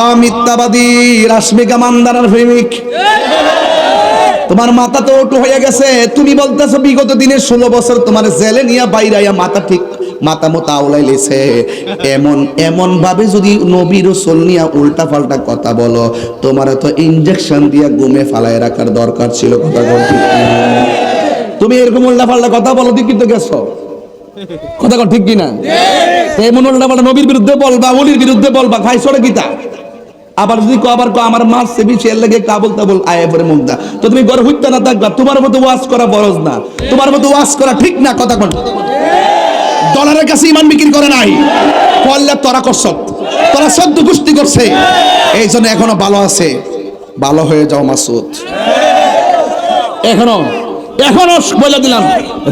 অমিথ্যাবাদী রাশ্মিকা মান্দানার প্রেমিক। তোমার মাথা তো ওটু হয়ে গেছে। তুমি বলতেছো বিগত দিনের ষোলো বছর তোমার জেলে নিয়ে মাথা ঠিক মাথা মতো আউলাই লেছে। এমন এমন ভাবে যদি নবী রসুল নিয়ে উল্টা পাল্টা কথা বলো তোমার তো ইনজেকশন দিয়া গুমে ফালায় রাখার দরকার ছিল কথা বলতে তুমি এরকম উল্টা পাল্টা কথা বলো তুই কিন্তু গেছো? কথা ঠিক কিনা? এমন উল্টা পাল্টা নবীর বিরুদ্ধে বলবা অলির বিরুদ্ধে বলবা খাই সরে গীতা? আবার যদি কো আবার কো আমার মাছ সেবি সে লাগে কাবল তাবল আয় পরে মুগ্ধা তো তুমি ঘরে হইতে না থাকবা, তোমার মতো ওয়াজ করা বরজ না। তোমার মতো ওয়াজ করা ঠিক না কথা কোন ডলারের কাছে ইমান বিক্রি করে নাই। পল্লে তোরা করছ। তোরা সদ্য গোষ্ঠী করছে। এই জন্য এখনও ভালো আছে। ভালো হয়ে যাও মাসুদ। এখনও এখনও বলে দিলাম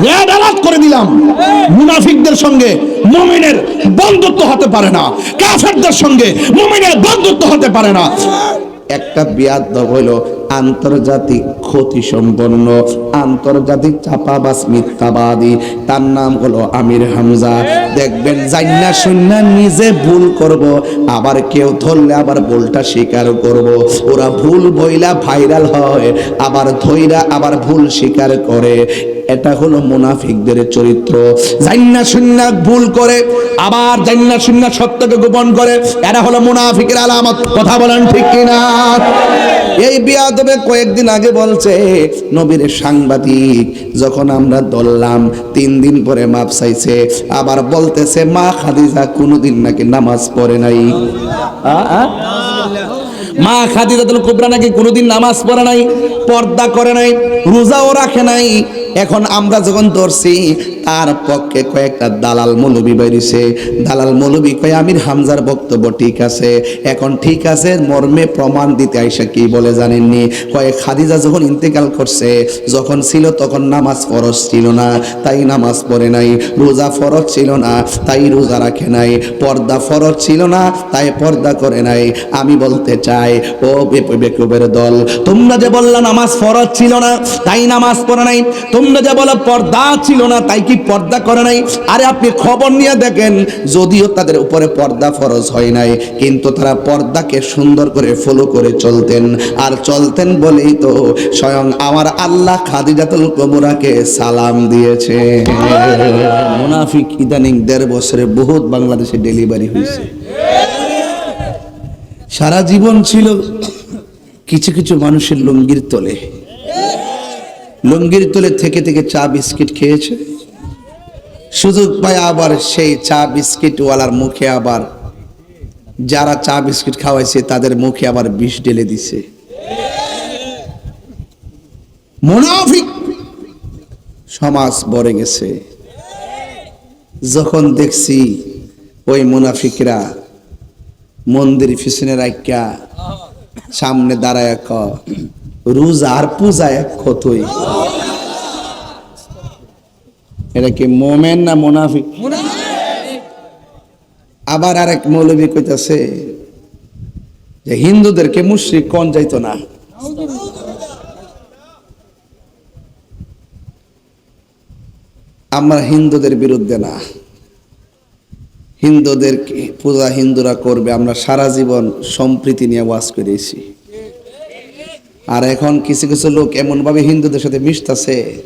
রেড অ্যালার্ট করে দিলাম। মুনাফিকদের সঙ্গে মুমিনের বন্ধুত্ব হতে পারে না, কাফেরদের সঙ্গে মুমিনের বন্ধুত্ব হতে পারে না। একটা বিয়াদ হইল আন্তর্জাতিক ক্ষতি সম্পন্ন আন্তর্জাতিক চাপাবাস মিথ্যাবাদী। তার নাম হলো আমির হামজা। দেখবেন জান্না শুননা নিজে ভুল করব, আবার কেউ ধরলে আবার ভুলটা স্বীকার করব। ওরা ভুল বইলা ভাইরাল হয়, আবার ধইরা আবার ভুল স্বীকার করে। এটা হলো মুনাফিকদের চরিত্র। জান্না শূন্য ভুল করে, আবার জান্না শূন্য সত্যকে গোপন করে, এরা হলো মুনাফিকের আলামত। কথা বলেন ঠিক কিনা? এই বিয়াদবে কয়েকদিন আগে বলছে, নবীর সাংবাদিক, যখন আমরা দললাম, তিন দিন পরে মাপ চাইছে, আবার বলতেছে, মা খাদিজা কোনোদিন নাকি নামাজ পড়ে নাই? মা খাদিজাতুল কুবরা নাকি কোনোদিন নামাজ পড়ে নাই, পর্দা করে নাই, রোজাও রাখে নাই এখন আমরা যখন ধরছি, তার পক্ষে কয়েকটা দালাল মৌলবী বেরিয়েছে। দালাল মৌলবী কয়, আমির হামজার বক্তব্য ঠিক আছে। এখন ঠিক আছে, মর্মে প্রমাণ দিতে আইসা কি বলে জানেননি? কয়েক খাদিজা যখন ইন্তেকাল করছে, যখন ছিল তখন নামাজ ফরজ ছিল না। তাই নামাজ পড়ে নাই। রোজা ফরজ ছিল না, তাই রোজা রাখে নাই। পর্দা ফরজ ছিল না, তাই পর্দা করে নাই। আমি বলতে চাই, ও বেকুবের দল, তোমরা যে বললা নামাজ ফরজ ছিল না, তাই নামাজ পড়ে নাই। তোমরা বলো, পর্দা ছিল না, তাই কি পর্দা করে নাই? আরে আপনি খবর নিয়ে দেখেন, যদিও তাদের উপরে পর্দা ফরজ হয় নাই, কিন্তু তারা পর্দাকে সুন্দর করে ফলো করে চলতেন। আর চলতেন বলেই তো স্বয়ং আমার আল্লাহ খাদিজাতুল কবুরাকে সালাম দিয়েছে। মুনাফিক ইদানিং দেড় বছরে বহুত বাংলাদেশে ডেলিভারি হয়েছে। সারা জীবন ছিল কিছু কিছু মানুষের লুঙ্গির তলে। লুঙ্গির তুলে থেকে থেকে চা বিস্কিট খেয়েছে। সুযোগ পায় আবার সেই চা বিস্কিট ওয়ালার মুখে আবার। যারা চা বিস্কিট খাওয়াইছে, তাদের মুখে আবার বিষ ঢেলে দিছে। মুনাফিক সমাজ বড়ে গেছে। যখন দেখছি ওই মুনাফিকরা মন্দির পিছনে রাখা সামনে দাঁড়ায় ক রোজা আর পূজা এক কতই? এটা কি মোমেন না মুনাফিক? আবার আরেক মৌলবী কইতাছে যে হিন্দুদেরকে মুশ্রিক কোন যাইতো না? আমরা হিন্দুদের বিরুদ্ধে না। হিন্দুদের পূজা হিন্দুরা করবে, আমরা সারা জীবন সম্প্রীতি নিয়ে ওয়াজ করেছি। আর এখন কিছু কিছু লোক এমনভাবে হিন্দুদের সাথে মিশতেছে।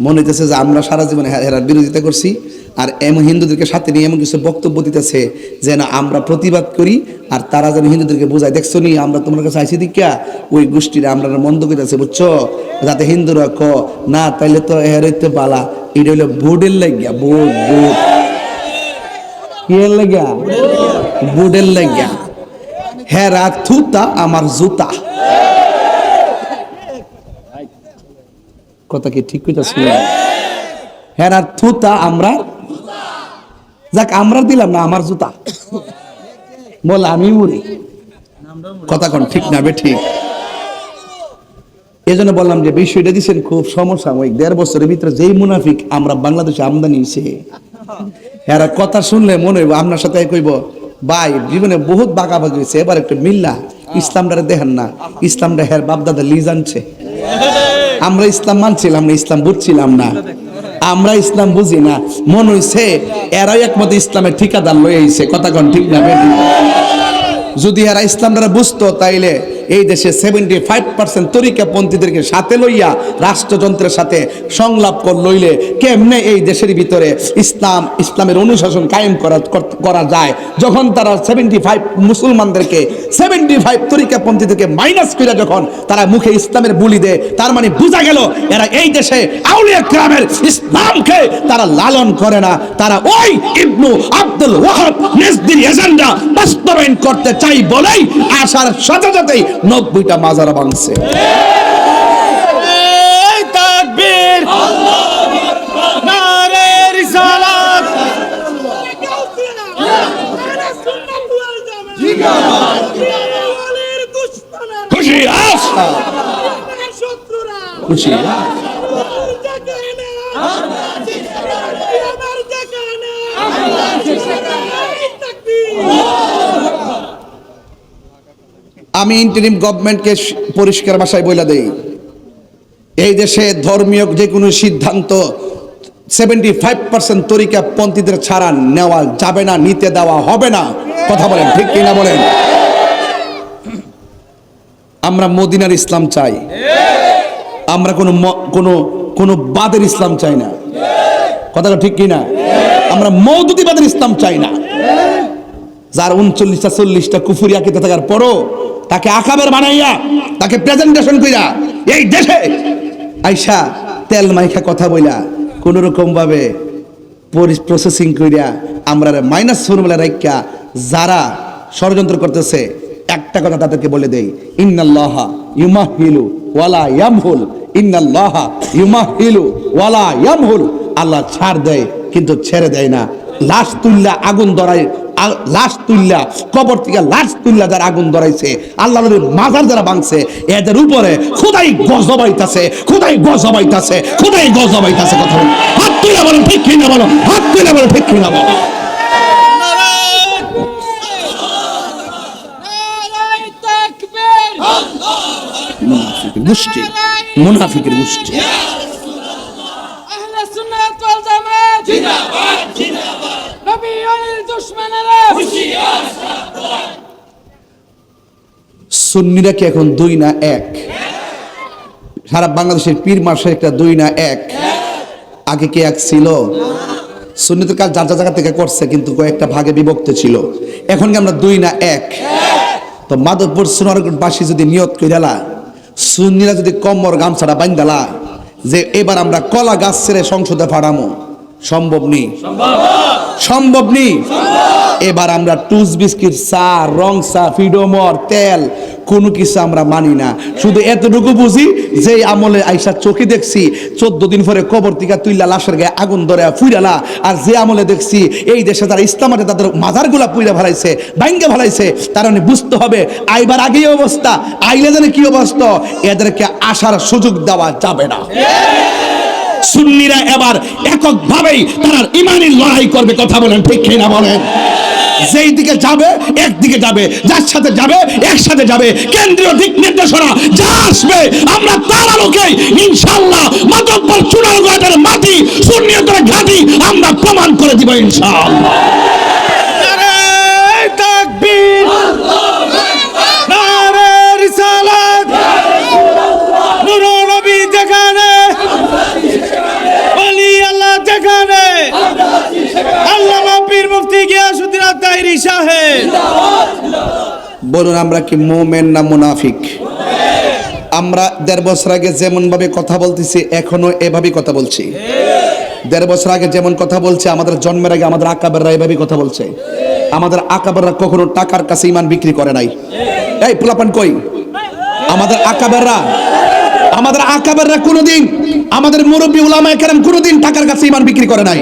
মনে হইতেছে যে আমরা সারা জীবন এরা- এরা বিরোধিতা করছি, আর এমন হিন্দুদেরকে সাথে নিয়ে এমন কিছু বক্তব্য দিতেছে যেন আমরা প্রতিবাদ করি, আর তারা যেন হিন্দুদেরকে বোঝায়, দেখছ নি, আমরা তোমার কাছে আইসি দিকা ওই গোষ্ঠীরা আমরা মন্দ করিতেছে, বুঝছ? যাতে হিন্দুরা ক, না, তাইলে তো এর হইতে বালা এটা হইল বোর্ডের লাগিয়া, বোর্ড বোর্ড। কি এর লাগিয়া? বোর্ডের লাগিয়া। হেরা থুতা, আমার জুতা। কথা কি ঠিক কইতাছি? হেরা থুতা আমরা? যাক, আমরা দিলাম না, আমার জুতা। বল আমি উড়ি। কথা কোন, ঠিক না বে ঠিক এই জন্য বললাম যে, বিষয়টা দিচ্ছেন খুব সমসাময়িক। দেড় বছরের ভিতরে যেই মুনাফিক আমরা বাংলাদেশে আমদানি হয়েছে এরা কথা শুনলে মনে হইব, আপনার সাথে কইব ভাই, জীবনে বহুত বাগাবাগি হয়েছে এবার একটু মিল্লা ইসলামটা দেখেন না। ইসলামটা হের বাপদাদা লিজ আনছে। আমরা ইসলাম মানছিলাম না, ইসলাম বুঝছিলাম না। আমরা ইসলাম বুঝি না। মন হইছে এরাই একমত ইসলামের ঠিকাদার লয়ে আইছে। কথা কোন ঠিক না যদি এরা ইসলামরা বুঝতো তাইলে এই দেশে সেভেন্টি ফাইভ পার্সেন্ট তরিকাপন্থীদেরকে সাথে লইয়া রাষ্ট্রযন্ত্রের সাথে সংলাপ কর লইলে কেমনে এই দেশের ভিতরে ইসলাম, ইসলামের অনুশাসন কায়েম করা করা যায়? যখন তারা সেভেন্টি ফাইভ মুসলমানদেরকে সেভেন্টি ফাইভ তরিকাপন্থীদেরকে মাইনাস করে যখন তারা মুখে ইসলামের বুলি দেয়, তার মানে বোঝা গেল এরা এই দেশে আউলিয়া গ্রামের ইসলামকে তারা লালন করে না। তারা ওই ইবনু আব্দুল ওয়াহাব নেজদির এজেন্ডা বাস্তবায়ন করতে চাই বলেই আসার সাথে সাথেই নব্বইটা মাজারা ভাঙছে রিসালাত খুশি খুশি। আমি ইন্টারিম গভর্নমেন্টকে পরিষ্কার ভাষায় বলে দেই। এই দেশে ধর্মীয় যে কোনো সিদ্ধান্ত সেভেন্টি ফাইভ পার্সেন্ট তরিকা পন্থীদের ছাড়া নেওয়া যাবে না, নিতে দেওয়া হবে না। কথা বলেন, ঠিক কিনা বলেন? আমরা মদিনার ইসলাম চাই। আমরা কোনো কোনো কোনো বাদের ইসলাম চাই না। কথাটা ঠিক কিনা? আমরা মৌদুদিবাদের ইসলাম চাই না। যার উনচল্লিশটা, চল্লিশটা কুফুরি আকিতে থাকার পরও তাকে আকাবের বানাইয়া, তাকে প্রেজেন্টেশন কইরা, এই দেশে আইসা তেল মাইখা কথা বইলা কোন রকম ভাবে প্রসেসিং কইরা আমরা মাইনাস ফর্মুলা রাইকা যারা ষড়যন্ত্র করতেছে, একটা কথা তাদেরকে বলে দেই, ইন্নাল্লাহা ইউমাহিলু ওয়ালা ইয়ামহুল, ইন্নাল্লাহা ইউমাহিলু ওয়ালা ইয়ামহুল। আল্লাহ ছাড় দেয়, কিন্তু ছেড়ে দেয় না। লাশ তুল্লা আগুন ধরায় লাশ তুল্লা কবর থেকে লাশ তুল্লা যারা আগুন ধরাইছে আল্লাহ নবীর মাজার যারা ভাঙছে এদের উপরে খুদাই গজবাইতাছে খুদাই গজবাইতাছে খুদাই গজবাইতাছে কথা বলে। হাত তুলে বলো ঠিক কিনা বলো হাত তুলে বলো ঠিক কিনা বলো। মুনাফিকের গোষ্ঠী মুনাফিকের গোষ্ঠী। সুন্নিরা কি এখন দুই না এক? সারা বাংলাদেশের পীর মাসে একটা দুই না এক। আগে কি এক ছিল? সুন্নিতের কাজ যার যার জায়গা থেকে করছে, কিন্তু কয়েকটা ভাগে বিভক্ত ছিল। এখন কি আমরা দুই না এক? তো মাধবপুর সোনারগঞ্জবাসী যদি নিয়ত কইরালা, সুন্নিরা যদি কম্বর গামছাটা বাইন্দালা যে এবার আমরা কলা গাছ ছেড়ে সংসদে ফাড়ামো। সম্ভব নেই সম্ভব নেই এবার আমরা টুস বিস্কিট, চা, রং চা, ফিডোমর, তেল, কোনো কিছু আমরা মানি না। শুধু এতটুকু বুঝি যে আমলে আইসা চোখে দেখছি, চোদ্দ দিন পরে কবর টিকা তুইলা লাশের গায়ে আগুন ধরে ফুইরালা আর যে আমলে দেখছি, এই দেশে যারা ইসলামাতে তাদের মাজারগুলা পুইরা ফেলাইছে বাইঙ্গে ফেলাইছে তার মানে বুঝতে হবে, আইবার আগেই অবস্থা, আইলে জানে কি অবস্থা, এদেরকে আসার সুযোগ দেওয়া যাবে না। সুন্নিরা এবার এককভাবেই তারা ইমানের লড়াই করবে, কথা বলেন ঠিক না বলেন? যেই দিকে যাবে, একদিকে যাবে, যার সাথে যাবে, একসাথে যাবে। কেন্দ্রীয় দিক নির্দেশনা যা আসবে, আমরা তার আলোকে ইনশাল্লাহ মাতব্বর চুনার মাটি, সুন্নিয়তের ঘাটি আমরা প্রমাণ করে দিব ইনশাআল্লাহ। বলুন, আমরা কি মোমেন না মুনাফিক? আমরা দেড় বছর আগে যেমন ভাবে কথা বলতেছি, এখনও এভাবেই কথা বলছি। দেড় বছর আগে যেমন কথা বলছে, আমাদের জন্মের আগে আমাদের আকাবেররা এভাবেই কথা বলছে। আমাদের আকাবেররা কখনো টাকার কাছে ইমান বিক্রি করে নাই। এই, পোলাপান কই? আমাদের আকাবেররা আমাদের আকাবেররা কোনোদিন, আমাদের মুরব্বী উলামায়ে কেরাম কোনোদিন টাকার কাছে ইমান বিক্রি করে নাই।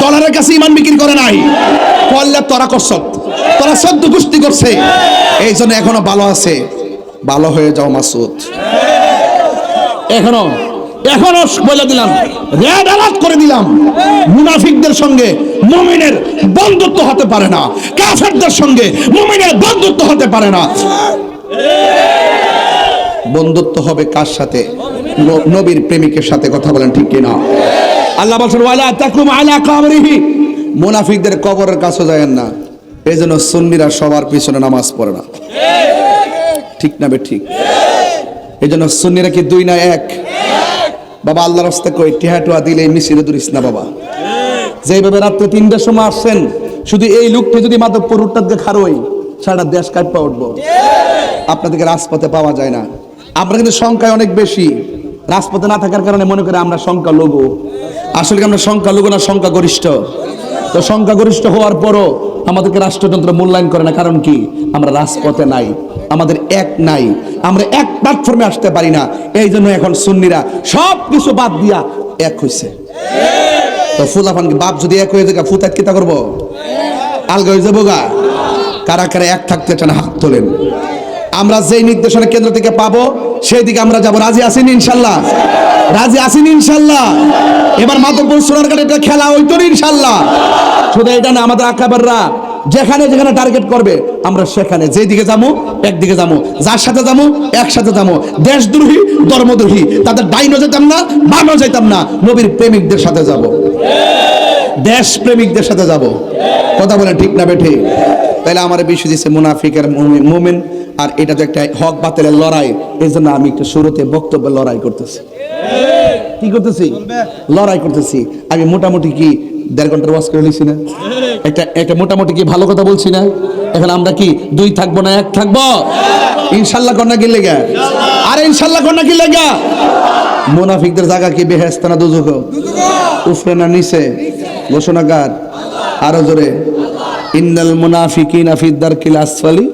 ডলারের কাছে ইমান বিক্রি করে নাই। করলে তোরা করছ। তোরা সদ্য গোষ্ঠী করছে। এই জন্য এখনও ভালো আছে। ভালো হয়ে যাও, মাসুদ। এখনও এখনও বলে দিলাম। রেড অ্যালার্ট করে দিলাম। মুনাফিকদের সঙ্গে মুমিনের বন্ধুত্ব হতে পারে না। কাফেরদের সঙ্গে মুমিনের বন্ধুত্ব হতে পারে না। বন্ধুত্ব হবে কার সাথে? নবীর প্রেমিকের সাথে কথা বলেন ঠিক কিনা? আল্লাহ বলছেন, ওয়ালা তাকুম আলা কাবরিহি। মুনাফিকদের কবরের কাছে যায় না এই জন্য সুন্নিরা সবার পিছনে নামাজ পড়ে না। ঠিক না বে ঠিক? এই জন্য সুন্নিরা কি দুই না এক? বাবা আল্লাহ রাস্তা কই টিহাটুয়া দিলে মিছিলে দুরিস না বাবা। যেভাবে রাত্রে তিনটার সময় আসছেন, শুধু এই লোকটি যদি মাধবপুর দিয়ে খারোই সারা দেশ কাঁপা উঠবো। আপনাদেরকে রাজপথে পাওয়া যায় না। আমরা কিন্তু সংখ্যায় অনেক বেশি। রাজপথে না থাকার কারণে মনে করে আমরা সংখ্যা লঘু আসলে আমরা সংখ্যা লঘু না সংখ্যা গরিষ্ঠ তো সংখ্যা গরিষ্ঠ হওয়ার পরও আমাদেরকে রাষ্ট্রযন্ত্র মূল্যায়ন করে না, কারণ কি? আমরা রাজপথে নাই, আমাদের এক নাই, আমরা এক প্ল্যাটফর্মে আসতে পারি না। এই জন্য এখন সুন্নিরা সব কিছু বাদ দিয়া এক হয়েছে তো ফুলাফান বাপ যদি এক হয়ে যায় ফুতাত কিতা করব? আলগা হয়ে যাব গা। কারা কারা এক থাকতে চান হাত তোলেন। আমরা যেই নির্দেশনা কেন্দ্র থেকে পাবো সেই দিকে আমরা যাব। রাজি আসেন ইনশাল্লাহ? রাজি আসেন ইনশাল্লাহ? এবার মাধবপুর সোনার কাটে একটা খেলা হইতো না ইনশাল্লাহ। শুধু এটা না, আমাদের আকাবাররা যেখানে যেখানে টার্গেট করবে, আমরা সেখানে যেদিকে যাব, একদিকে যাব। যার সাথে যাব, একসাথে যাব। দেশদ্রোহী, ধর্মদ্রোহী, তাদের ডাইনও যেতাম না বামও যেতাম না। নবীর প্রেমিকদের সাথে যাব। দেশ প্রেমিকদের সাথে যাব। কথা বলে ঠিক না বেঠে? তাহলে আমার বিষয় দিচ্ছে মুনাফিকের মোমেন, আর এটা তো একটা হক বাতিলের লড়াই। এই জন্য আমি একটু শুরুতে বক্তব্য লড়াই করতেছি। কি করতেছি? লড়াই করতেছি। আমি মোটামুটি কি দেড় ঘণ্টার ওয়াজ করে নিছি না? একটা একটা মোটামুটি কি ভালো কথা বলছি না? এখন আমরা কি দুই থাকব না, এক থাকব? ইনশাল্লাহ কন্যা কি লেগা? আরে ইনশাল্লাহ কন্যা কি লেগা? মুনাফিকদের জায়গা কি বেহেস্তানা দুজুক উফরে না নিচে? ঘোষণাকার আরও জোরে। ইন্নাল মুনাফিকিনা ফি দারকিল আসফালি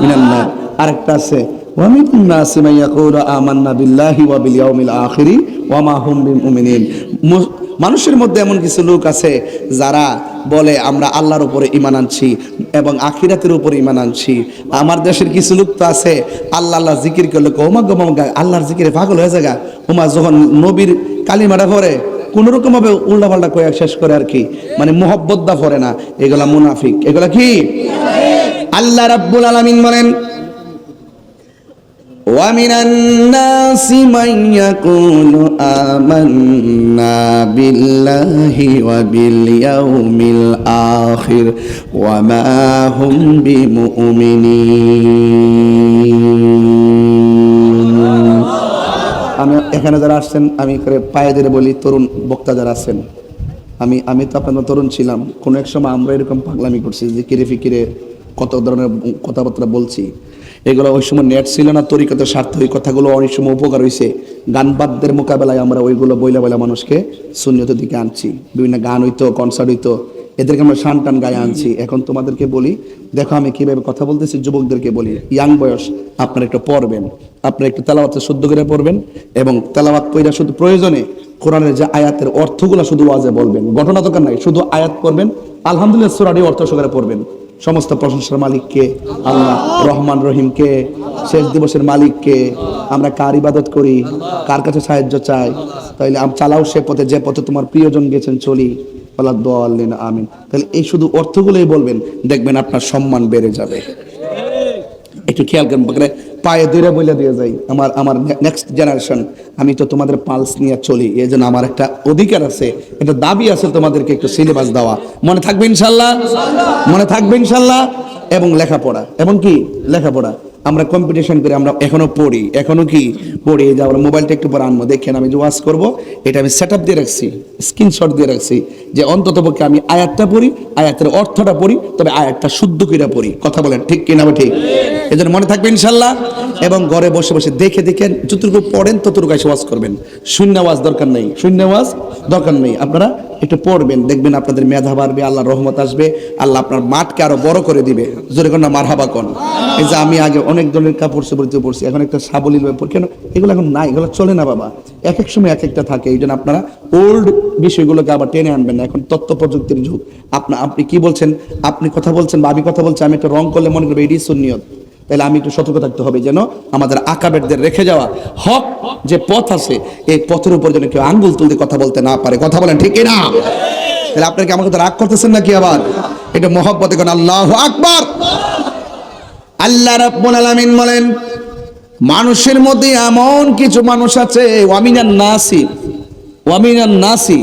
মিনান নার। আরেকটা আছে নাসি মান আমান্না বিল্লাহি ওয়া বিল ইয়াউমিল আখিরি ওয়া মা হুম বিমুমিনিন মানুষের মধ্যে এমন কিছু লোক আছে যারা বলে, আমরা আল্লাহর উপরে ইমান আনছি এবং আখিরাতের উপরে ইমান আনছি। আমার দেশের কিছু লোক তো আছে, আল্লাহ আল্লাহ জিকির করলে ওমা গমা আল্লাহর জিকিরে পাগল হয়ে যায় ওমা যখন নবীর কালিমাটা পড়ে কোন রকম ভাবে উল্টা পাল্টা কয়ে শেষ করে আর কি মানে মোহব্বতটা পড়ে না এগুলা মুনাফিক এগুলা কি আল্লাহ রাব্বুল আলামিন বলেন ومن الناس من يقول آمنا بالله وباليوم الآخر وما هم بمؤمنين আমি এখানে যারা আসছেন, আমি পায়ে ধরে বলি, তরুণ বক্তা যারা আছেন, আমি আমি তো আপনার তরুণ ছিলাম। কোনো এক সময় আমরা এরকম পাগলামি করছি যে কিরে ফিকিরে কত ধরনের কথাবার্তা বলছি। এগুলো ওই সময় নেট ছিল না, তরিকতের স্বার্থ ওই কথাগুলো অনেক সময় উপকার হয়েছে গান বাদ্যের মোকাবেলায় আমরা ওইগুলো বইলা বইলা মানুষকে শূন্যতার দিকে আনছি। বিভিন্ন গান হইতো কনসার্ট হইতো এদেরকে আমরা শান টান গায়ে আনছি। এখন তোমাদেরকে বলি, দেখো আমি কীভাবে কথা বলতেছি, যুবকদেরকে বলি, ইয়াং বয়স, আপনারা একটু পড়বেন, আপনারা একটু তেলাওয়াতে শুদ্ধ করে পড়বেন এবং তেলাওয়াত পইরা শুধু প্রয়োজনে কোরআনের যে আয়াতের অর্থগুলো শুধু ওয়াজে বলবেন। ঘটনা দরকার নাই, শুধু আয়াত পড়বেন, আলহামদুলিল্লাহ সুরাটি অর্থ সহকারে পড়বেন। সমস্ত প্রশংসার মালিককে আল্লাহ, রহমান রহিমকে শেষ দিবসের মালিককে আমরা কার ইবাদত করি? কার কাছে সাহায্য চাই? তাইলে চালাও সে পথে, যে পথে তোমার প্রিয়জন গেছেন, চলি। বলা দোয়াল্লিন আমিন। তাহলে এই শুধু অর্থগুলোই বলবেন, দেখবেন আপনার সম্মান বেড়ে যাবে। একটু খেয়াল করেন পায়ে দৈরা বইলা দিয়ে যাই। আমার আমার নেক্সট জেনারেশন আমি তো তোমাদের পালস নিয়ে চলি, এই জন্য আমার একটা অধিকার আছে, একটা দাবি আছে তোমাদেরকে একটু সিলেবাস দেওয়া। মনে থাকবে ইনশাল্লাহ? মনে থাকবে ইনশাল্লাহ? এবং লেখাপড়া, এবং কি? লেখাপড়া। আমরা কম্পিটিশন করে আমরা এখনও পড়ি, এখনও কি? পড়ি যে আমরা মোবাইলটা একটু পরে আনব, দেখেন আমি যে ওয়াজ করব, এটা আমি সেট দিয়ে রাখছি স্ক্রিনশট দিয়ে রাখছি। যে অন্তত পক্ষে আমি আয়াতটা পড়ি, আয়াতের অর্থটা পড়ি, তবে আয়াতটা শুদ্ধ করে পড়ি। কথা বলেন ঠিক কিনা ঠিক? এই জন্য মনে থাকবে ইনশাল্লাহ। এবং ঘরে বসে বসে দেখে দেখে যতটুকু পড়েন ততটুকু এসে ওয়াজ করবেন। শূন্য ওয়াজ দরকার নেই। শূন্য ওয়াজ দরকার নেই। আপনারা একটু পড়বেন, দেখবেন আপনাদের মেধা বাড়বে আল্লাহ রহমত আসবে, আল্লাহ আপনার মাঠকে আরও বড় করে দিবে। জোরে কোন না, মারহাবা কোন। এই যে আমি আগে অনেক ধরনের কাপড় চোপড় দিয়ে পড়ছি, এখন একটা সাবলীল পড়ি, কেন? এগুলো এখন নাই, এগুলো চলে না বাবা। এক এক সময় এক একটা থাকে এই জন্য আপনারা ওল্ড বিষয়গুলোকে আবার টেনে আনবেন না। এখন তথ্য প্রযুক্তির যুগ। আপনা আপনি কি বলছেন? আপনি কথা বলছেন বা আমি কথা বলছি, আমি একটা রং করলে মনে করব এটি সুন্নিয়ত। তাহলে আমি একটু সতর্ক থাকতে হবে যেন আমাদের আকাবেরদের রেখে যাওয়া হক যে পথ আছে, এই পথের উপর যেন কেউ আঙ্গুল তুলতে কথা বলতে না পারে। কথা বলেন, ঠিক না তাহলে আপনার কি আমার কথা রাগ করতেছেন নাকি আবার? এটা মহব্বতে কোন আল্লাহ আকবার। আল্লাহ রাব্বুল আলামিন বলেন, মানুষের মধ্যে এমন কিছু মানুষ আছে ওয়ামিনান নাসি ওয়ামিনান নাসি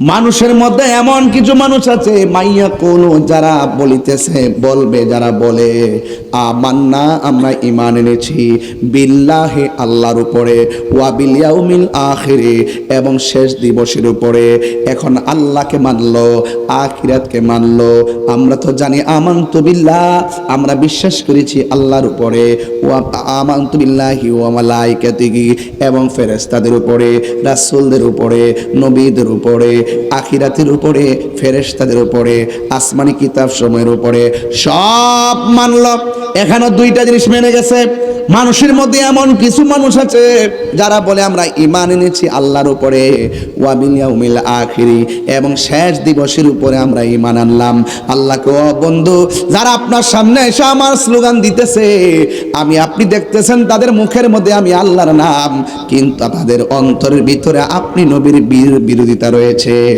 মানুষের মধ্যে এমন কিছু মানুষ আছে, মাইয়া কোন যারা বলিতেছে, বলবে, যারা বলে, আমান্না, আমরা ইমান এনেছি বিল্লাহে আল্লাহর উপরে ওয়া বিল ইয়াউমিল আখিরে। এবং শেষ দিবসের উপরে এখন আল্লাহকে মানলো, আখিরাতকে মানলো। আমরা তো জানি, আমান্তু বিল্লাহ। আমরা বিশ্বাস করেছি আল্লাহর উপরে, ওয়া আমান্তু বিল্লাহি ওয়া মালাইকাতিহি। এবং ফেরেশতাদের উপরে, রাসূলদের উপরে, নবীদের উপরে আখিরাতের উপরে ফেরেশতাদের উপরে আসমানি কিতাব সময়ের উপরে সব মানল। এখানে দুইটা জিনিস মেনে গেছে। মানুষের মধ্যে এমন কিছু মানুষ আছে, যারা বলে, আমরা ইমান এনেছি আল্লাহর উপরে ওয়াবিল ইয়াউমিল আখিরি। এবং শেষ দিবসের উপরে আমরা ইমান আনলাম। আল্লাহকে ও বন্ধু, যারা আপনার সামনে এসে আমার স্লোগান দিতেছে, আমি, আপনি দেখতেছেন তাদের মুখের মধ্যে আমি আল্লাহর নাম, কিন্তু তাদের অন্তরের ভিতরে আপনি নবীর বীর- বিরোধিতা রয়েছে।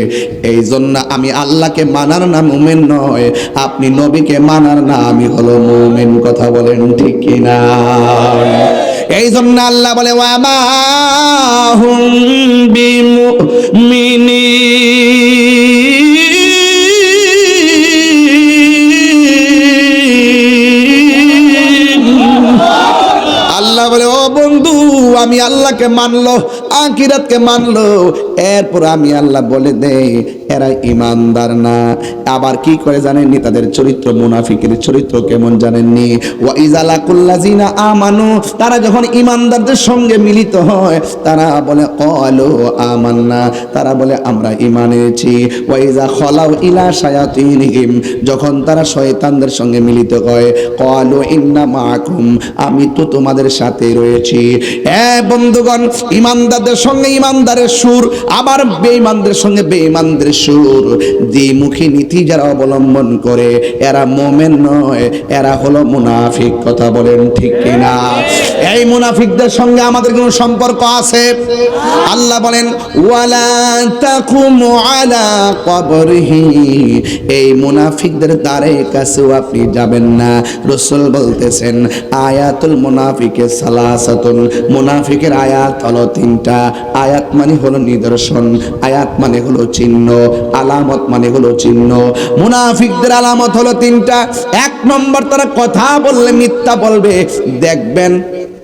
এই জন্য আমি আল্লাহকে মানার নাম মুমেন নয়, আপনি নবীকে মানার না আমি হলো মুমেন। কথা বলেন ঠিক কিনা? এই জন্য আল্লাহ বলে ওয়ামা হুম আল্লাহ বলে, ও বন্ধু, আমি আল্লাহকে মানলো আকিরাতকে মানলো। এরপর আমি আল্লাহ বলে দে এরা ইমানদার না। আবার কি করে জানেননি? তাদের চরিত্র মুনাফিকের চরিত্র কেমন জানেননি? ওয়া ইজালা কুল্লাজিনা আমানু, তারা যখন ইমানদারদের সঙ্গে মিলিত হয়, তারা বলে কলো আমান্না। তারা বলে, আমরা ইমান এনেছি। ওয়া ইজা খলাউ ইলা শায়াতিনহিম, যখন তারা শয়তানদের সঙ্গে মিলিত হয় কলো ইন্না মাকুম আমি তো তোমাদের সাথে রয়েছি। এ বন্ধুগণ, ইমানদারদের সঙ্গে ইমানদারের সুর, আবার বেঈমানদের সঙ্গে বেঈমানদের সুর, দ্বিমুখী নীতি যারা অবলম্বন করে, এরা মোমেন নয়, এরা হলো মুনাফিক, কথা বলেন ঠিক কিনা? এই মুনাফিকদের সঙ্গে আমাদের কোনো সম্পর্ক আছে? আল্লাহ বলেন, ওয়ালা আলা কবরিহি। এই মুনাফিকদের দ্বারে কাছেও আপনি যাবেন না। রসুল বলতেছেন, আয়াতুল মুনাফিকের সালাসাতুন। মুনাফিকের আয়াত হলো তিনটা। আয়াত মানে হলো নিদর্শন, আয়াত মানে হলো চিহ্ন। আলামত মানে হলো চিহ্ন। মুনাফিকদের আলামত হলো তিনটা। এক নম্বর তারা কথা বললে মিথ্যা বলবে। দেখবেন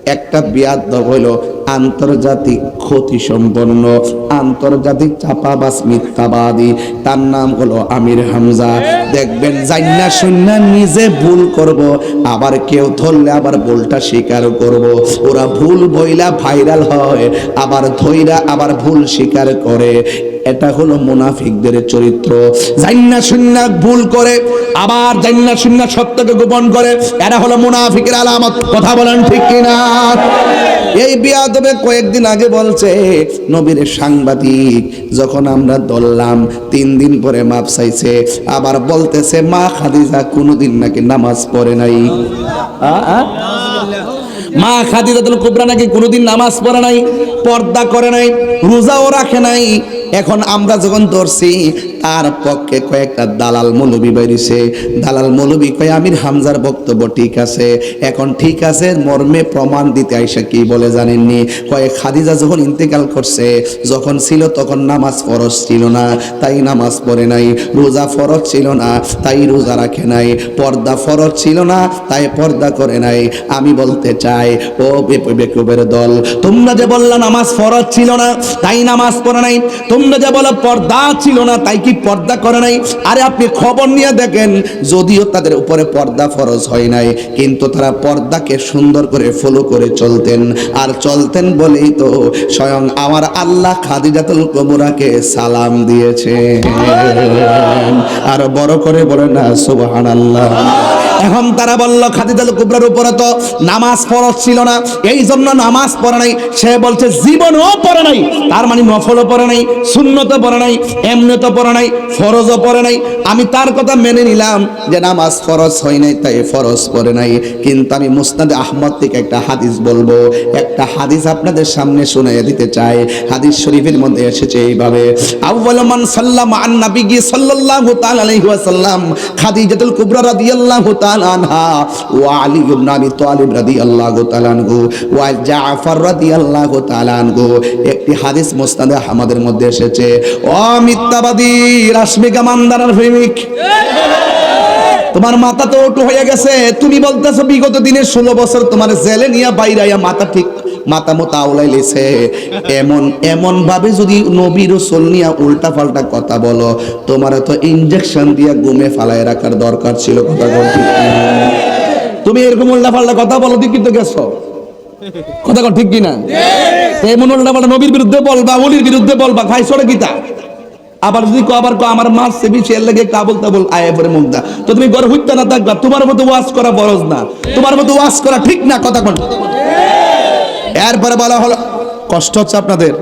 একটা বিয়াদ হইল আন্তর্জাতিক ক্ষতি সম্পন্ন আন্তর্জাতিক চাপা চাপাবাস মিথ্যাবাদী। তার নাম হলো আমির হামজা। দেখবেন জান্না শূন্য নিজে ভুল করব, আবার কেউ ধরলে আবার ভুলটা স্বীকার করব। ওরা ভুল বইলা ভাইরাল হয়, আবার ধইরা আবার ভুল স্বীকার করে। এটা হলো মুনাফিকদের চরিত্র। জান্না শূন্য ভুল করে, আবার জান্না শূন্য সত্যকে গোপন করে। এরা হলো মুনাফিকের আলামত। কথা বলেন ঠিক কিনা? এই বিয়াদবে কয়েকদিন আগে বলছে, নবীর সাংবাদিক, যখন আমরা দললাম তিন দিন পরে মাপ চাইছে, আবার বলতেছে, মা খাদিজা কোনোদিন নাকি নামাজ পড়ে নাই। মা খাদিজাতুল কুবরা নাকি কোনোদিন নামাজ পড়ে নাই, পর্দা করে নাই, রোজাও রাখে নাই এখন আমরা যখন ধরছি, তার পক্ষে কয়েকটা দালাল মৌলবি বেরিয়েছে। দালাল মৌলবী কয়, আমির হামজার বক্তব্য ঠিক আছে। এখন ঠিক আছে, মর্মে প্রমাণ দিতে আইসা কি বলে জানেননি? কয়ে, খাদিজা যখন ইন্তেকাল করছে, যখন ছিল তখন নামাজ ফরজ ছিল না, তাই নামাজ পড়ে নাই। রোজা ফরজ ছিল না, তাই রোজা রাখে নাই। পর্দা ফরজ ছিল না, তাই পর্দা করে নাই। আমি বলতে চাই, ও বেপ- বেকুবের দল, তোমরা যে বললা নামাজ ফরজ ছিল না, তাই নামাজ পড়ে নাই। তোমরা যে বলো পর্দা ছিল না, তাই কি পর্দা করে নাই? আরে আপনি খবর নিয়ে দেখেন, যদিও তাদের উপরে পর্দা ফরজ হয় নাই, কিন্তু তারা পর্দাকে সুন্দর করে ফলো করে চলতেন। আর চলতেন বলেই তো স্বয়ং আমার আল্লাহ খাদিজাতুল কবরাকে সালাম দিয়েছে আর বড় করে বলে না, সুবহানাল্লাহ। এখন তারা বলল খাদিজাতুল কুবরার উপরে তো নামাজ ফরজ ছিল না। এই জন্য নামাজ পড়ে নাই। সে বলছে, জীবনও পড়ে নাই। তার মানে নফলও পড়ে নাই শূন্যত পড়ে নাই এমনিত পড়ে নাই, ফরজও পড়ে নাই। আমি তার কথা মেনে নিলাম যে নামাজ ফরজ হয় নাই, তাই ফরজ পড়ে নাই। কিন্তু আমি মুসনাদে আহমদ থেকে একটা হাদিস বলব। একটা হাদিস আপনাদের সামনে শুনিয়ে দিতে চাই। হাদিস শরীফের মধ্যে এসেছে এইভাবে, আউয়ালু মান সাল্লামা আন নবী সাল্লাল্লাহু তাআলা আলাইহি ওয়াসাল্লাম, খাদিজাতুল কুবরা রাদিয়াল্লাহু তাআলা তাআলা একটি হাদিস মধ্যে এসেছে, ও মিথ্যাবাদী প্রেমিক, তোমার মাথা তো ওটু হয়ে গেছে। তুমি বলতেছো, বিগত দিনের ষোলো বছর তোমার জেলে নিয়ে বাইরাইয়া মাথা ঠিক মাথা মতো আওলাই লেছে এমন এমন ভাবে যদি নবী রসুল নিয়ে উল্টা পাল্টা কথা বলো, তোমার তো ইনজেকশন দিয়া গুমে ফালায় রাখার দরকার ছিল, কথা ঠিক তুমি এরকম উল্টা পাল্টা কথা বলো তুই কিন্তু গেছো? কথা কও ঠিক কিনা? এমন উল্টা পাল্টা নবীর বিরুদ্ধে বলবা, অলির বিরুদ্ধে বলবা খাই সরে গীতা? আবার যদি কো আবার কো আমার মাছ সে বিষের লেগে কাবল তাবল আয়ে পরে মুগ্ধা তো তুমি ঘরে হইতে না থাকবা, তোমার মতো ওয়াজ করা বরজ না। তোমার মতো ওয়াজ করা ঠিক না, কথা কোন এরপরে বলা হলো, কষ্ট হচ্ছে আপনাদের।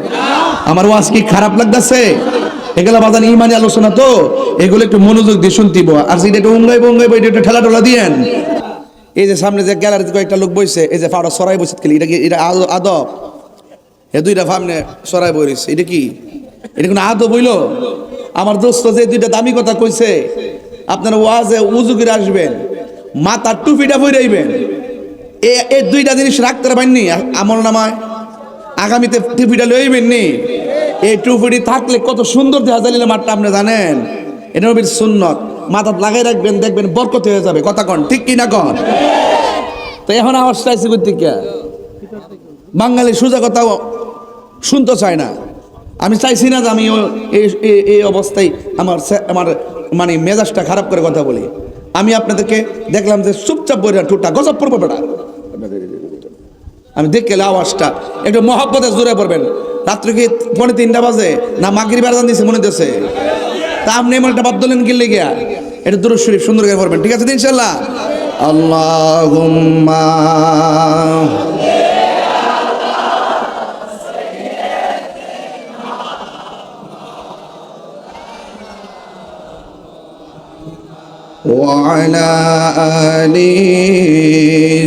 আমার ওয়াজ কি খারাপ লাগতেছে? এগুলো বাজান ইমানি আলোচনা তো। এগুলো একটু মনোযোগ দিয়ে শুনতিব আর যেটা একটু উঙ্গাইব উঙ্গাইব, এটা একটু ঠেলা টোলা দিয়েন। এই যে সামনে যে গ্যালারিতে কয়েকটা লোক বইছে, এই যে ফাড়া সরাই বসে খেলি, এটা কি এটা আদ- আদব? এ দুইটা সামনে সরাই বইছে, এটা কি? এটা কোনো আদব হইল? আমার দোস্ত যে দুইটা দামি কথা কইছে, আপনার ওয়াজে উজু করে আসবেন, মাথার টুপিটা বইরাইবেন এ এই দুইটা জিনিস রাখতে পারেননি আমল নামায়। আগামীতে টুপিটা লইবেন নি? এই টুপিটি থাকলে কত সুন্দর দেখা যায় মাঠটা, আপনি জানেন? এটা নবীর সুন্নত। মাথা লাগাই রাখবেন, দেখবেন বরকত হয়ে যাবে। কথা কন, ঠিক কি না কন? তো এখন আওয়াজ চাইছি করতে কে? বাঙালি সোজা কথা শুনতে চায় না। আমি চাইছি না যে আমি এই অবস্থায় আমার আমার মানে মেজাজটা খারাপ করে কথা বলি। আমি আপনাদেরকে দেখলাম যে চুপচাপ বইরা টুটা গজব পড়ব বেটা। আমি দেখে এলাম আওয়াজটা একটু মহাব্বতে জোরে পড়বেন রাত্রে কি পৌনে তিনটা বাজে না মাগির বেড়ান দিছে মনে দিচ্ছে তা আপনি এমন একটা বাদ দিলেন গিলে গিয়া এটা দুরুদ শরীফ সুন্দর করে পড়বেন ঠিক আছে তো ইনশাল্লাহ আল্লাহুম্মা وعلى آل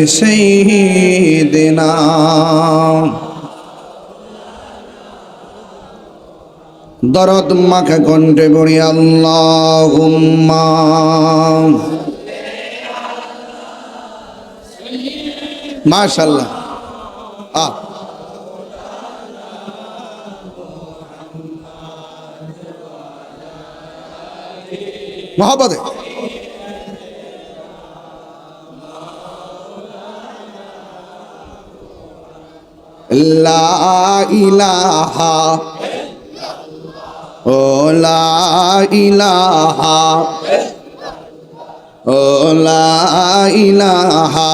سيدنا দরদ মাখা কণ্ঠে পড়ি আল্লাহুম্মা। মাশাল্লাহ আহ মহাপদে লা ইলাহা, ও লা ইলাহা, ও লা ইলাহা।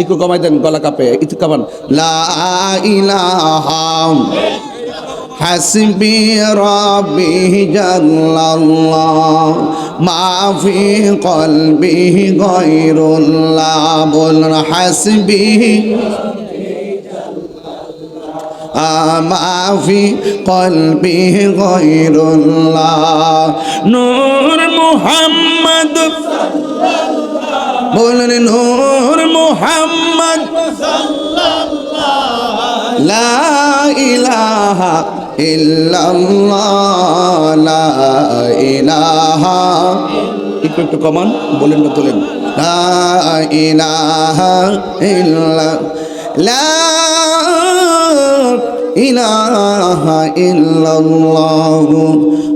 একটু কমাই দেন, গলা কাপে, একটু কমান। লা ইলাহা। হাসবি রব্বি জাল্লাল্লাহ, মা ফি কলবি গায়রুল্লাহ। বল হাসবি ما في قلبي غير الله نور محمد বলেন নূর মুহাম্মদ লা ইলাহা ইল্লাল্লাহ লা ইলাহা একটু একটু কমান বলেন না তোলেন লা ইলাহা ইল্লা লা ইলাহা ইল্লাল্লাহ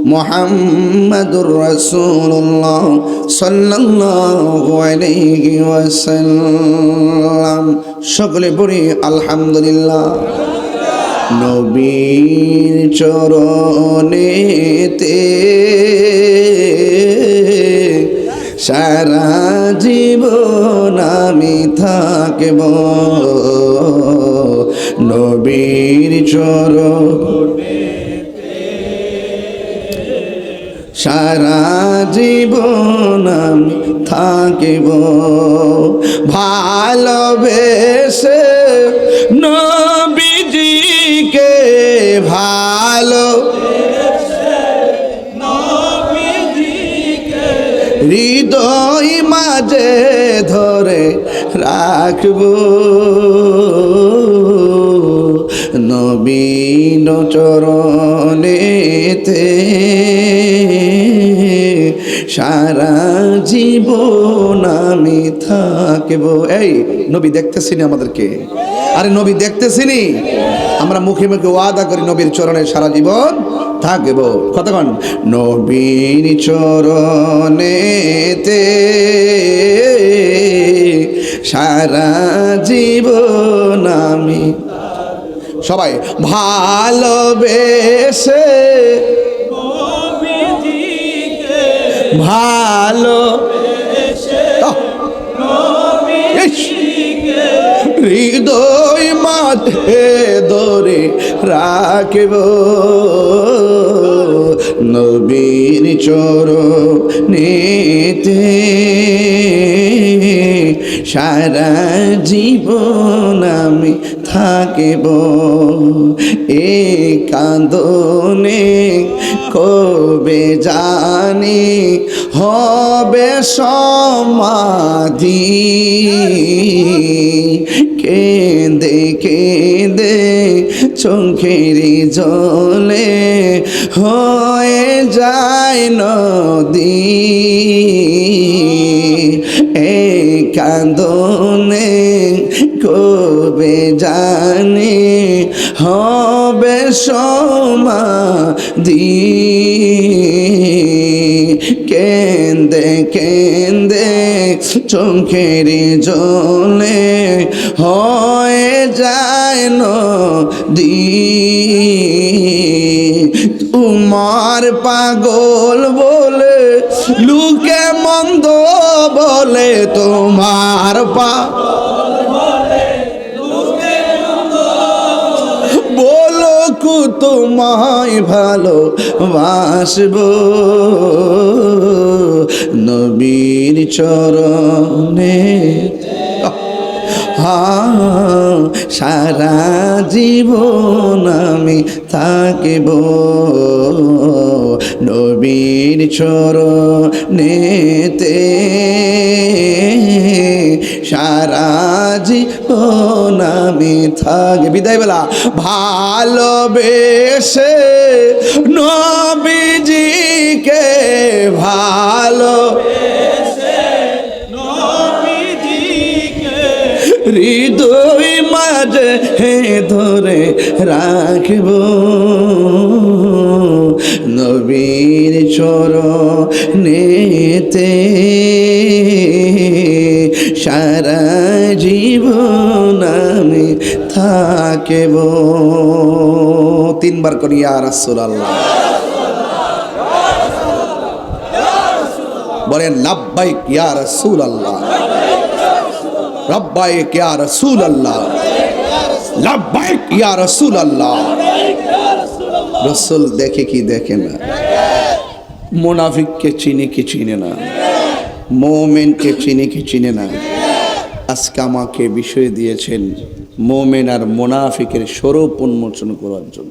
মুহাম্মাদুর রাসূলুল্লাহ সাল্লাল্লাহু আলাইহি ওয়াসাল্লাম। সকলে পড়ি, আলহামদুলিল্লাহ। নবীর চরণেতে সারা জীবন আমি থাকব। নবীর চরণ। সারা জীবন আমি থাকিব। ভালোবেসে নবীজিকে ভালো হৃদয় মাঝে ধরে রাখব। নবীন চরণেতে সারা জীবন আমি থাকব। এই, নবী দেখতেছিনি আমাদেরকে? আরে নবী দেখতেছিনি? আমরা মুখে মুখে ওয়াদা করি নবীর চরণে সারা জীবন থাকব। কতক্ষণ নবীর চরণেতে সারা জীবন আমি সবাই ভালোবেসে ভালো হৃদয় মাঝে ধরে রাখব। নবীর চর নেতে সারা জীবন আমি থাকিব। এ কান্দনে কবে জানি হবে সমাধি। কেঁদে কেঁদে চোখের জলে হয়ে যায় নদী। এ কান্দনে কবে জানে? হবে সমাধি কেন্দে কেন্দে চোখের জলে হয়ে যায় নদী। তোমার পাগল বলে, লুকে মন্দ বলে, তোমার পা বলো তোমায় ভালো বাসব নবীর চরণে। হা সারা জীবন আমি থাকিব। নবীর চরণেতে সারা জীবন আমি থাকি বিদায় বেলা। ভালোবেসে নবীজিকে ভালো হৃদয় মাঝে হে ধরে রাখব। নবীর চর নেতে সারা জীবন আমি থাকব। তিনবার করি আর আল্লাহ বলেন, লাব্বাইক ইয়া রাসূল আল্লাহ রব্বাইক ইয়া রাসূল আল্লাহ লাব্বাইক ইয়া রসুল আল্লাহ রসুল দেখে কি দেখে না? মোনাফিককে চিনে কি চিনে না? মোমেনকে চিনে কি চিনে না? আজকে আমাকে বিষয় দিয়েছেন মোমেন আর মোনাফিকের স্বরূপ উন্মোচন করার জন্য।